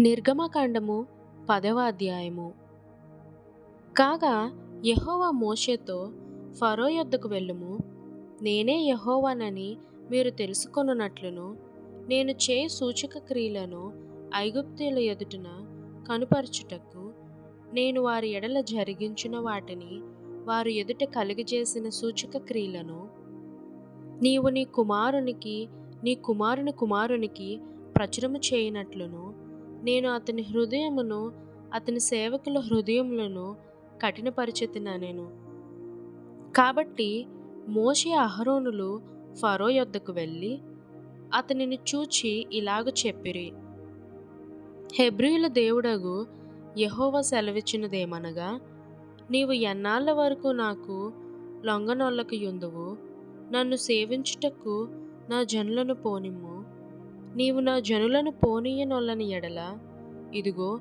నిర్గమకాండము పదవ అధ్యాయము. కాగా యహోవా మోషేతో ఫరో యొద్దకు వెళ్ళుము. నేనే యహోవానని మీరు తెలుసుకొనున్నట్లును నేను చే సూచక క్రియలను ఐగుప్తుల ఎదుటన కనుపరచుటకు నేను వారి ఎడల జరిగించిన వాటిని వారు ఎదుట కలుగజేసిన సూచక క్రియలను నీవు నీ కుమారునికి నీ కుమారుని కుమారునికి ప్రచురము చేయనట్లును నేను అతని హృదయమును అతని సేవకుల హృదయములను కఠినపరిచెతినా నేను? కాబట్టి మోషే అహరోనులు ఫరో యొద్దకు వెళ్ళి అతనిని చూచి ఇలాగ చెప్పిరి. హెబ్రియుల దేవుడగు యహోవ సెలవిచ్చినదేమనగా నీవు ఎన్నాళ్ళ వరకు నాకు లొంగనొల్లకి యుందువు నన్ను సేవించుటకు నా జనులను పోనిమ్ము. నీవు నా జనులను పోనీయనొల్లని ఎడల. ఇదిగో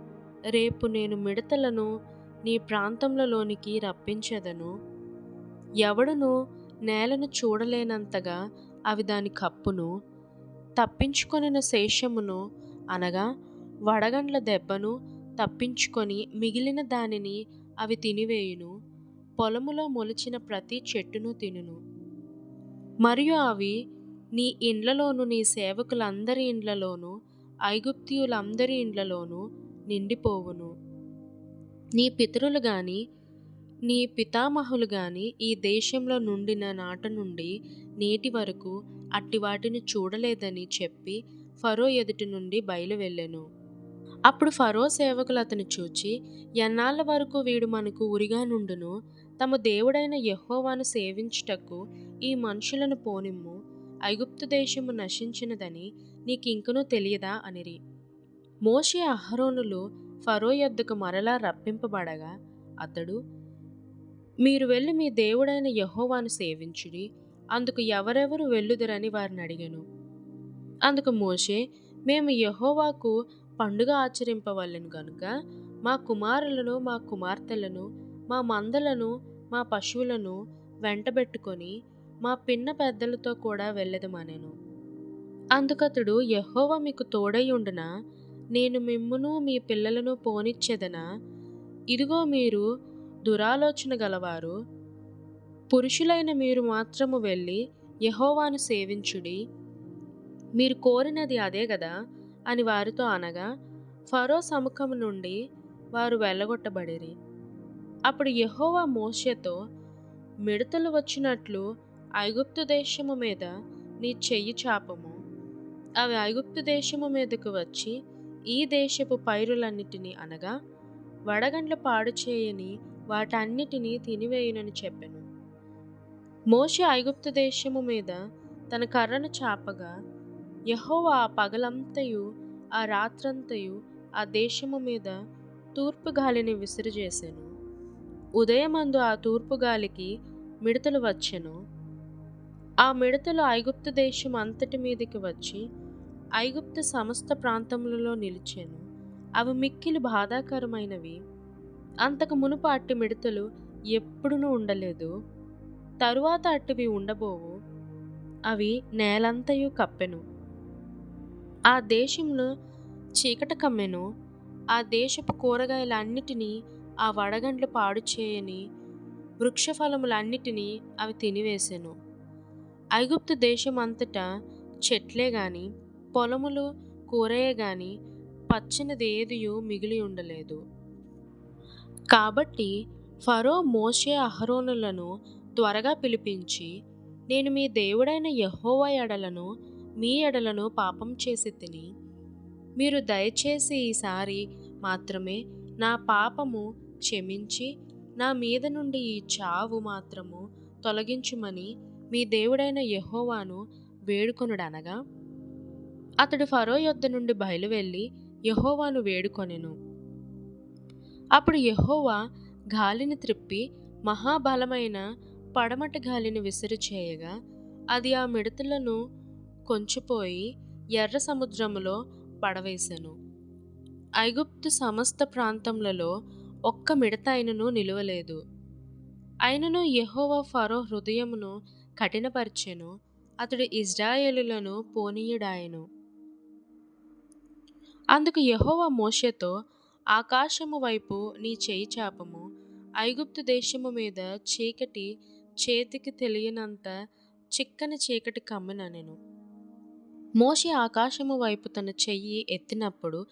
రేపు నేను మిడతలను నీ ప్రాంతంలోనికి రప్పించెదను. ఎవడును నేలను చూడలేనంతగా అవి దాని కప్పును తప్పించుకొనిన శేషమును అనగా వడగండ్ల దెబ్బను తప్పించుకొని మిగిలిన దానిని అవి తినివేయును. పొలములో మొలిచిన ప్రతి చెట్టును తినును. మరియు అవి నీ ఇండ్లలోను నీ సేవకులందరి ఇండ్లలోను ఐగుప్తియులందరి ఇండ్లలోనూ నిండిపోవును. నీ పితరులు గాని నీ పితామహులు గాని ఈ దేశంలో నుండిన నాట నుండి నేటి వరకు అట్టి వాటిని చూడలేదని చెప్పి ఫరో ఎదుటి నుండి బయలు వెళ్ళెను అప్పుడు ఫరో సేవకులు అతను చూచి ఎన్నాళ్ళ వరకు వీడు మనకు ఉరిగా నుండును? తమ దేవుడైన యహోవాను సేవించుటకు ఈ మనుషులను పోనిమ్ము. ఐగుప్తు దేశము నశించినదని నీకింకనూ తెలియదా అనిరి. మోషే అహరోనులు ఫరో యొద్దకు మరలా రప్పింపబడగా అతడు మీరు వెళ్ళి మీ దేవుడైన యహోవాను సేవించుడి అందుకు ఎవరెవరు వెళ్ళుదరని వారిని అడిగాను. అందుకు మోషే మేము యహోవాకు పండుగ ఆచరింపవలెను గనుక మా కుమారులను మా కుమార్తెలను మా మందలను మా పశువులను వెంటబెట్టుకొని మా పిన్న పెద్దలతో కూడా వెళ్ళదు మానేను అందుకతడు యహోవ మీకు తోడై తోడైయుండున నేను మిమ్మును మీ పిల్లలను పోనిచ్చేదనా? ఇదిగో మీరు దురాలోచన గలవారు. పురుషులైన మీరు మాత్రము వెళ్ళి యహోవాను సేవించుడి. మీరు కోరినది అదే కదా అని వారితో అనగా ఫరో సముఖం నుండి వారు వెళ్ళగొట్టబడిరి. అప్పుడు యహోవా మోషతో మిడతలు వచ్చినట్లు ఐగుప్తు దేశము మీద నీ చెయ్యి చాపము. అవి ఐగుప్తు దేశము మీదకు వచ్చి ఈ దేశపు పైరులన్నిటినీ అనగా వడగండ్లు పాడు చేయని వాటన్నిటినీ తినివేయునని చెప్పెను. మోషే ఐగుప్తు దేశము మీద తన కర్రను చాపగా యహోవా ఆ పగలంతయు ఆ రాత్రంతయు ఆ దేశము మీద తూర్పు గాలిని విసిరిచేసెను ఉదయమందు ఆ తూర్పు గాలికి మిడతలు వచ్చెను. ఆ మిడతలు ఐగుప్తు దేశం అంతటి మీదకి వచ్చి ఐగుప్తు సమస్త ప్రాంతములలో నిలిచాను. అవి మిక్కిలి బాధాకరమైనవి. అంతకు మునుపు అట్టి మిడతలు ఎప్పుడునూ ఉండలేదు. తరువాత అట్టివి ఉండబోవు. అవి నేలంతయు కప్పెను. ఆ దేశంలో చీకట కమ్మెను. ఆ దేశపు కూరగాయలన్నిటినీ ఆ వడగండ్లు పాడు చేయని వృక్షఫలములన్నిటినీ అవి తినివేసెను. ఐగుప్తు దేశం అంతటా చెట్లే గాని పొలములు కూరయే గాని పచ్చనిదేదియు మిగిలి ఉండలేదు. కాబట్టి ఫరో మోషే అహరోనులను త్వరగా పిలిపించి నేను మీ దేవుడైన యహోవా ఎడలను మీ ఎడలను పాపం చేసి తిని మీరు దయచేసి ఈసారి మాత్రమే నా పాపము క్షమించి నా మీద నుండి ఈ చావు మాత్రము తొలగించుమని మీ దేవుడైన యహోవాను వేడుకొనుడనగా అతడు ఫరో యొద్ద నుండి బయలువెళ్ళి యహోవాను వేడుకొనెను. అప్పుడు యహోవా గాలిని త్రిప్పి మహాబలమైన పడమటి గాలిని విసిరి చేయగా అది ఆ మిడతలను కొంచిపోయి ఎర్ర సముద్రములో పడవేశను ఐగుప్తు సమస్త ప్రాంతములలో ఒక్క మిడత అయినను నిలువలేదు. అయినను యహోవా ఫరో హృదయమును కఠినపరిచెను. అతడు ఇజ్రాయేలులను పోనీయుడాయెను. అందుకు యహోవ మోషతో ఆకాశము వైపు నీ చేయి చాపము ఐగుప్తు దేశము మీద చీకటి చేతికి తెలియనంత చిక్కని చీకటి కమ్మిననెను మోషే ఆకాశము వైపు తన చెయ్యి ఎత్తినప్పుడు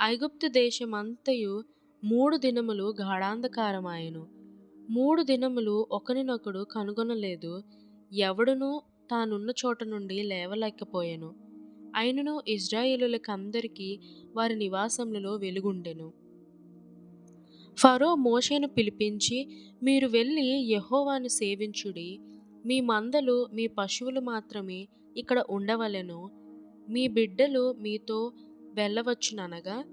ఐగుప్తు దేశమంతయు మూడు దినములు గాఢాంధకారమాయను. మూడు దినములు ఒకరినొకడు కనుగొనలేదు. ఎవడునూ తానున్న చోట నుండి లేవలేకపోయెను. అయినను ఇజ్రాయేలులకందరికీ వారి నివాసములలో వెలుగుండెను. ఫరో మోషేను పిలిపించి మీరు వెళ్ళి యహోవాను సేవించుడి. మీ మందలు మీ పశువులు మాత్రమే ఇక్కడ ఉండవలెను. మీ బిడ్డలు మీతో వెళ్ళవచ్చుననగా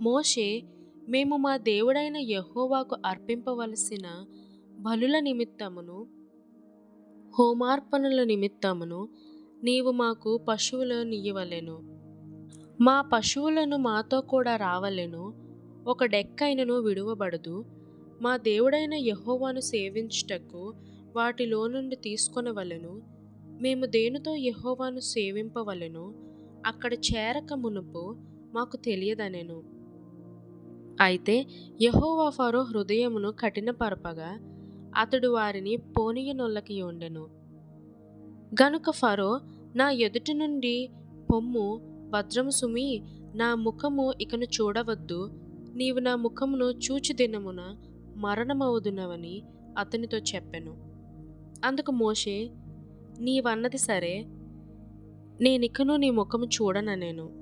మోషే మేము మా దేవుడైన యహోవాకు అర్పింపవలసిన బలుల నిమిత్తమును హోమార్పణల నిమిత్తమును నీవు మాకు పశువులనియ్యవలెను మా పశువులను మాతో కూడా రావలెను. ఒక డెక్కైనను విడువబడదు. మా దేవుడైన యహోవాను సేవించుటకు వాటిలో నుండి తీసుకొనవలెను. మేము దేనితో యహోవాను సేవింపవలెను? అక్కడ చేరక మునుపు మాకు తెలియదనెను. అయితే యహోవా ఫరో హృదయమును కఠినపరపగా అతడు వారిని పోనీయనొల్లకి ఉండెను గనుక ఫరో నా ఎదుటి నుండి పొమ్ము భద్రము సుమి నా ముఖము ఇకను చూడవద్దు. నీవు నా ముఖమును చూచి దినమున మరణమవుదునవని అతనితో చెప్పెను. అందుకు మోషే నీవన్నది సరే నేనికను నీ ముఖము చూడననేను.